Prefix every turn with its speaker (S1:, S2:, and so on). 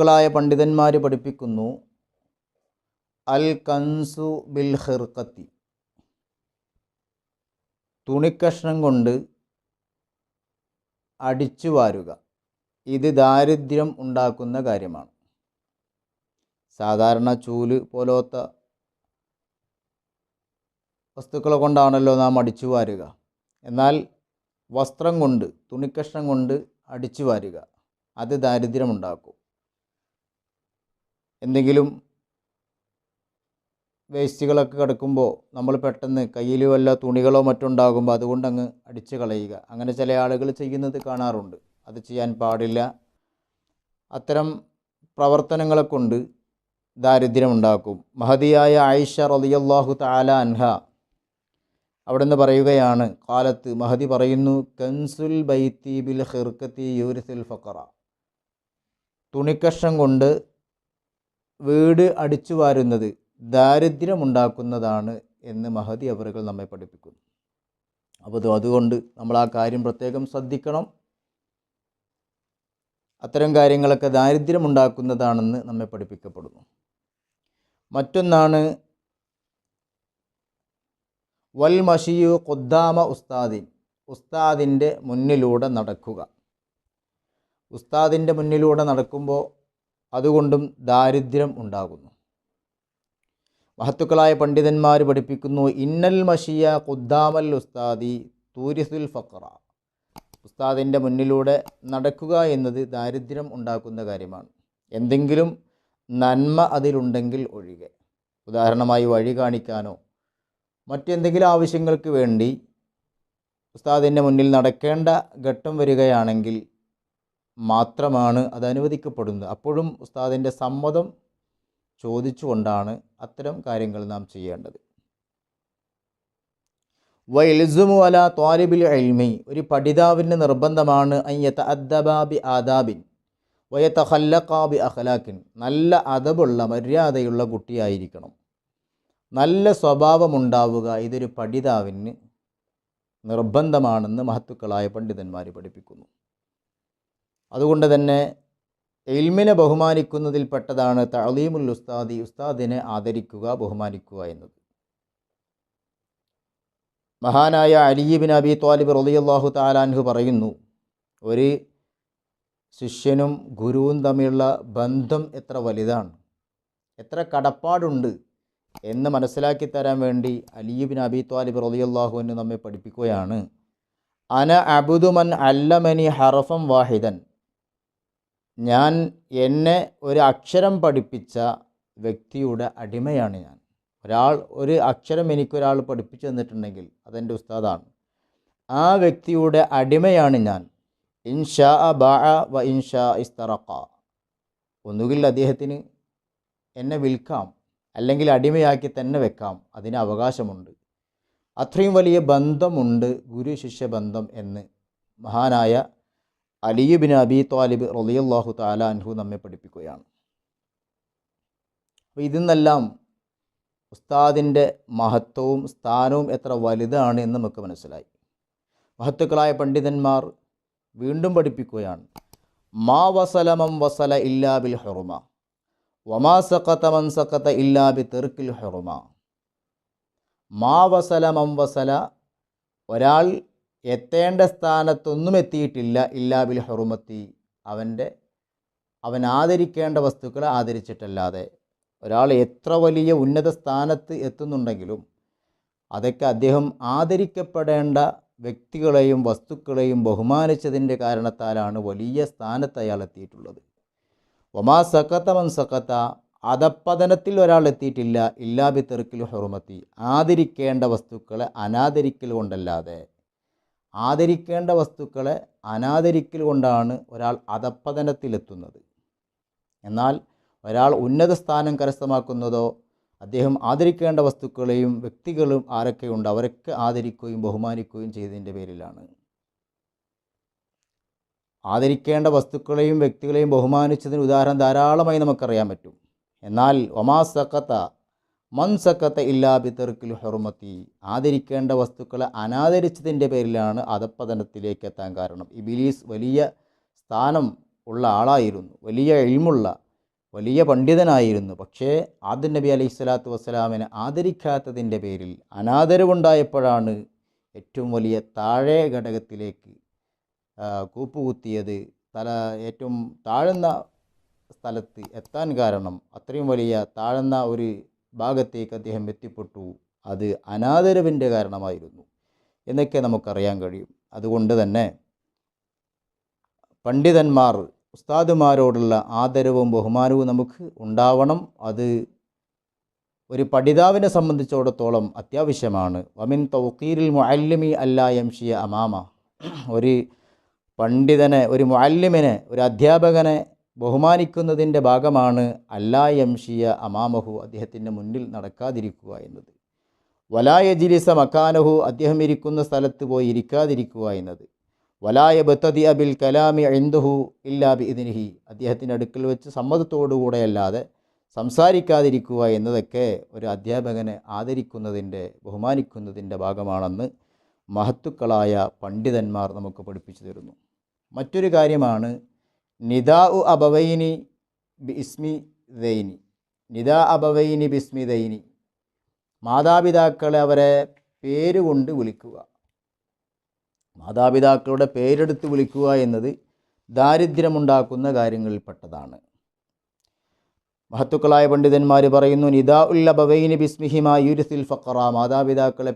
S1: ായ പണ്ഡിതന്മാർ പഠിപ്പിക്കുന്നു. അൽ കൻസു ബിൽ ഹിർക്കത്തി തുണിക്കഷ്ണം കൊണ്ട് അടിച്ചു വാരുക. ഇത് ദാരിദ്ര്യം ഉണ്ടാക്കുന്ന കാര്യമാണ്. സാധാരണ ചൂൽ പോലത്തെ വസ്തുക്കളെ കൊണ്ടാണല്ലോ നാം അടിച്ചു വാരുക. എന്നാൽ വസ്ത്രം കൊണ്ട് തുണിക്കഷ്ണം കൊണ്ട് അടിച്ചു വാരുക. അത് ദാരിദ്ര്യമുണ്ടാക്കും എന്തെങ്കിലും വേസ്റ്റുകളൊക്കെ കിടക്കുമ്പോൾ നമ്മൾ പെട്ടെന്ന് കയ്യിൽ വല്ല തുണികളോ മറ്റോ ഉണ്ടാകുമ്പോൾ അതുകൊണ്ട് അങ്ങ് അടിച്ച് കളയുക. അങ്ങനെ ചില ആളുകൾ ചെയ്യുന്നത് കാണാറുണ്ട്. അത് ചെയ്യാൻ പാടില്ല. അത്തരം പ്രവർത്തനങ്ങളെ കൊണ്ട് ദാരിദ്ര്യമുണ്ടാക്കും. മഹതിയായ ആയിഷ റളിയല്ലാഹു താല അൻഹ അവിടെ നിന്ന് പറയുകയാണ് കാലത്ത് മഹതി പറയുന്നു കൻസുൽ ബൈത്തി ബിൽ ഹിർക്കത്തി യൂരിസിൽ ഫക്കറ തുണിക്കഷം കൊണ്ട് വീട് അടിച്ചു വാരുന്നത് ദാരിദ്ര്യമുണ്ടാക്കുന്നതാണ് എന്ന് മഹതി അവറുകൾ നമ്മെ പഠിപ്പിക്കുന്നു. അപ്പോൾ അതുകൊണ്ട് നമ്മൾ ആ കാര്യം പ്രത്യേകം ശ്രദ്ധിക്കണം. അത്തരം കാര്യങ്ങളൊക്കെ ദാരിദ്ര്യമുണ്ടാക്കുന്നതാണെന്ന് നമ്മെ പഠിപ്പിക്കപ്പെടുന്നു. മറ്റൊന്നാണ് വൽ മഷിയു കൊദ്ദാമ ഉസ്താദിൻ. ഉസ്താദിന്റെ മുന്നിലൂടെ നടക്കുക. ഉസ്താദിന്റെ മുന്നിലൂടെ നടക്കുമ്പോൾ അതുകൊണ്ടും ദാരിദ്ര്യം ഉണ്ടാകുന്നു. മഹത്തുക്കളായ പണ്ഡിതന്മാർ പഠിപ്പിക്കുന്നു ഇന്നൽ മഷിയ ഖുദ്ദാമൽ ഉസ്താദി തൂരിസുൽ ഫക്ര ഉസ്താദിന്റെ മുന്നിലൂടെ നടക്കുക എന്നത് ദാരിദ്ര്യം ഉണ്ടാക്കുന്ന കാര്യമാണ്. എന്തെങ്കിലും നന്മ അതിലുണ്ടെങ്കിൽ ഒഴികെ. ഉദാഹരണമായി വഴി കാണിക്കാനോ മറ്റെന്തെങ്കിലും ആവശ്യങ്ങൾക്ക് വേണ്ടി ഉസ്താദിന്റെ മുന്നിൽ നടക്കേണ്ട ഘട്ടം വരികയാണെങ്കിൽ മാത്രമാണ് അത് അനുവദിക്കപ്പെടുന്നത്. അപ്പോഴും ഉസ്താദിന്റെ സമ്മതം ചോദിച്ചുകൊണ്ടാണ് അത്തരം കാര്യങ്ങൾ നാം ചെയ്യേണ്ടത്. വൈൽസുമു അല ത്വാലിബിൽ എൽമി ഒരു പഠിതാവിന് നിർബന്ധമാണ് അയ്യത്ത അദ്ദബാബി ആദാബിൻ വയത്ത ഹല്ലക്കാബി അഖലാക്കിൻ നല്ല അതബുള്ള മര്യാദയുള്ള കുട്ടിയായിരിക്കണം. നല്ല സ്വഭാവമുണ്ടാവുക ഇതൊരു പഠിതാവിന് നിർബന്ധമാണെന്ന് മഹത്തുക്കളായ പണ്ഡിതന്മാർ പഠിപ്പിക്കുന്നു. അതുകൊണ്ട് തന്നെ എൽമിനെ ബഹുമാനിക്കുന്നതിൽപ്പെട്ടതാണ് തളീമുൽ ഉസ്താദി. ഉസ്താദിനെ ആദരിക്കുക ബഹുമാനിക്കുക എന്നത്. മഹാനായ അലിബിൻ അബി ത്വാലിബ് റളിയല്ലാഹു താലാൻഹു പറയുന്നു ഒരു ശിഷ്യനും ഗുരുവും തമ്മിലുള്ള ബന്ധം എത്ര വലുതാണ്? എത്ര കടപ്പാടുണ്ട്? എന്ന് മനസ്സിലാക്കി തരാൻ വേണ്ടി അലിബിൻ അബി ത്വാലിബ് എന്ന് നമ്മെ പഠിപ്പിക്കുകയാണ്. അന അബുദുമൻ അല്ലമനി ഹറഫം വാഹിദൻ. ഞാൻ എന്നെ ഒരു അക്ഷരം പഠിപ്പിച്ച വ്യക്തിയുടെ അടിമയാണ് ഞാൻ. ഒരാൾ ഒരു അക്ഷരം എനിക്കൊരാൾ പഠിപ്പിച്ചു തന്നിട്ടുണ്ടെങ്കിൽ അതെന്റെ ഉസ്താദാണ്. ആ വ്യക്തിയുടെ അടിമയാണ് ഞാൻ. ഇൻഷാ ബാ വ ഇൻഷാ ഇസ്തറക്ക ഒന്നുകിൽ അദ്ദേഹത്തിന് എന്നെ വിൽക്കാം അല്ലെങ്കിൽ അടിമയാക്കി തന്നെ വെക്കാം. അതിന് അവകാശമുണ്ട്. അത്രയും വലിയ ബന്ധമുണ്ട് ഗുരു ശിഷ്യ ബന്ധം എന്ന് മഹാനായ അലിയുബിൻ അബി ത്വാലിബ് റളിയല്ലാഹു താല അൻഹു നമ്മെ പഠിപ്പിക്കുകയാണ്. അപ്പോൾ ഇതിന്നെല്ലാം ഉസ്താദിന്റെ മഹത്വവും സ്ഥാനവും എത്ര വലുതാണ് എന്ന് നമുക്ക് മനസ്സിലായി. മഹത്തുക്കളായ പണ്ഡിതന്മാർ വീണ്ടും പഠിപ്പിക്കുകയാണ്. മാ വസലമം വസല ഇല്ലാ ബിൽ ഹെറുമ. വമാ സക്കത്തമൻ സക്കത്ത ഇല്ലാ ബി തെർക്കിൽ ഹെറുമ. മാ വസലമം വസല ഒരാൾ എത്തേണ്ട സ്ഥാനത്തൊന്നും എത്തിയിട്ടില്ല. ഇല്ലാബിൽ ഹെറുമത്തി. അവന്റെ അവൻ ആദരിക്കേണ്ട വസ്തുക്കളെ ആദരിച്ചിട്ടല്ലാതെ ഒരാൾ എത്ര വലിയ ഉന്നത സ്ഥാനത്ത് എത്തുന്നുണ്ടെങ്കിലും അതൊക്കെ അദ്ദേഹം ആദരിക്കപ്പെടേണ്ട വ്യക്തികളെയും വസ്തുക്കളെയും ബഹുമാനിച്ചതിന്റെ കാരണത്താലാണ് വലിയ സ്ഥാനത്ത് അയാൾ എത്തിയിട്ടുള്ളത്. ഒമാ സക്കത്ത മൻ സക്കത്ത അധപ്പതനത്തിൽ ഒരാൾ എത്തിയിട്ടില്ല. ഇല്ലാബി തെറുക്കിൽ ഹെറുമത്തി. ആദരിക്കേണ്ട വസ്തുക്കളെ അനാദരിക്കൽ കൊണ്ടല്ലാതെ ആദരിക്കേണ്ട വസ്തുക്കളെ അനാദരിക്കൽ കൊണ്ടാണ് ഒരാൾ അധപ്പതനത്തിലെത്തുന്നത് എന്നാൽ ഒരാൾ ഉന്നത സ്ഥാനം കരസ്ഥമാക്കുന്നതോ അദ്ദേഹം ആദരിക്കേണ്ട വസ്തുക്കളെയും വ്യക്തികളും ആരൊക്കെയുണ്ട് അവരൊക്കെ ആദരിക്കുകയും ബഹുമാനിക്കുകയും ചെയ്തതിന്റെ പേരിലാണ്. ആദരിക്കേണ്ട വസ്തുക്കളെയും വ്യക്തികളെയും ബഹുമാനിച്ചതിന് ഉദാഹരണം ധാരാളമായി നമുക്കറിയാൻ പറ്റും. എന്നാൽ ഒമാ സക്കത്ത മൻ ഇല്ലാബി തെറുക്കിൽ ഹെറുമത്തി ആദരിക്കേണ്ട വസ്തുക്കളെ അനാദരിച്ചതിന്റെ പേരിലാണ് അധപ്പതനത്തിലേക്ക് എത്താൻ കാരണം. ഇബിലീസ് വലിയ സ്ഥാനം ഉള്ള ആളായിരുന്നു. വലിയ എഴിമുള്ള വലിയ പണ്ഡിതനായിരുന്നു. പക്ഷേ ആദ്യ നബി അലൈഹി സ്വലാത്തു വസ്സലാമിനെ ആദരിക്കാത്തതിന്റെ പേരിൽ അനാദരവുണ്ടായപ്പോഴാണ് ഏറ്റവും വലിയ താഴെ ഘടകത്തിലേക്ക് കൂപ്പുകുത്തിയത്. തല ഏറ്റവും താഴ്ന്ന സ്ഥലത്ത് എത്താൻ കാരണം അത്രയും വലിയ താഴ്ന്ന ഒരു ഭാഗത്തേക്ക് അദ്ദേഹം എത്തിപ്പെട്ടു. അത് അനാദരവിന്റെ കാരണമായിരുന്നു. എന്നൊക്കെ നമുക്കറിയാൻ കഴിയും. അതുകൊണ്ട് തന്നെ പണ്ഡിതന്മാർ ഉസ്താദുമാരോടുള്ള ആദരവും ബഹുമാനവും നമുക്ക് ഉണ്ടാവണം. അത് ഒരു പഠിതാവിനെ സംബന്ധിച്ചിടത്തോളം അത്യാവശ്യമാണ്. വമിൻ തൗക്കീരിൽ മുഅല്ലിമി അല്ലാ യംഷിയ അമാമ. ഒരു പണ്ഡിതനെ ഒരു മുഅല്ലിമിനെ ഒരു അധ്യാപകനെ ബഹുമാനിക്കുന്നതിന്റെ ഭാഗമാണ് അല്ലാ യംഷിയ അമാമഹു അദ്ദേഹത്തിന്റെ മുന്നിൽ നടക്കാതിരിക്കുക എന്നത്. വലായ ജിലിസ മക്കാനഹു അദ്ദേഹം ഇരിക്കുന്ന സ്ഥലത്ത് പോയി ഇരിക്കാതിരിക്കുക എന്നത്. വലായ ബത്തതി അബിൽ കലാമി എന്തഹു ഇല്ലാ ബി ഇതിനിഹി അദ്ദേഹത്തിന്റെ അടുക്കൽ വെച്ച് സമ്മതത്തോടുകൂടെയല്ലാതെ സംസാരിക്കാതിരിക്കുക എന്നതൊക്കെ ഒരു അധ്യാപകനെ ആദരിക്കുന്നതിന്റെ ബഹുമാനിക്കുന്നതിന്റെ ഭാഗമാണെന്ന് മഹത്തുക്കളായ പണ്ഡിതന്മാർ നമുക്ക് പഠിപ്പിച്ചു തരുന്നു. മറ്റൊരു കാര്യമാണ് നിദാ ഉ അബവൈനി ബിസ്മി ദൈനി. നിദാ അബവൈനി ബിസ്മി ദൈനി. മാതാപിതാക്കളെ അവരെ പേരുകൊണ്ട് വിളിക്കുക. മാതാപിതാക്കളുടെ പേരെടുത്ത് വിളിക്കുക എന്നത് ദാരിദ്ര്യമുണ്ടാക്കുന്ന കാര്യങ്ങളിൽപ്പെട്ടതാണ്. മഹത്തുക്കളായ പണ്ഡിതന്മാർ പറയുന്നു നിദാ ഉൽ അബവൈനി ബിസ്മിഹിമ യുരിസിൽ ഫക്കറ മാതാപിതാക്കളെ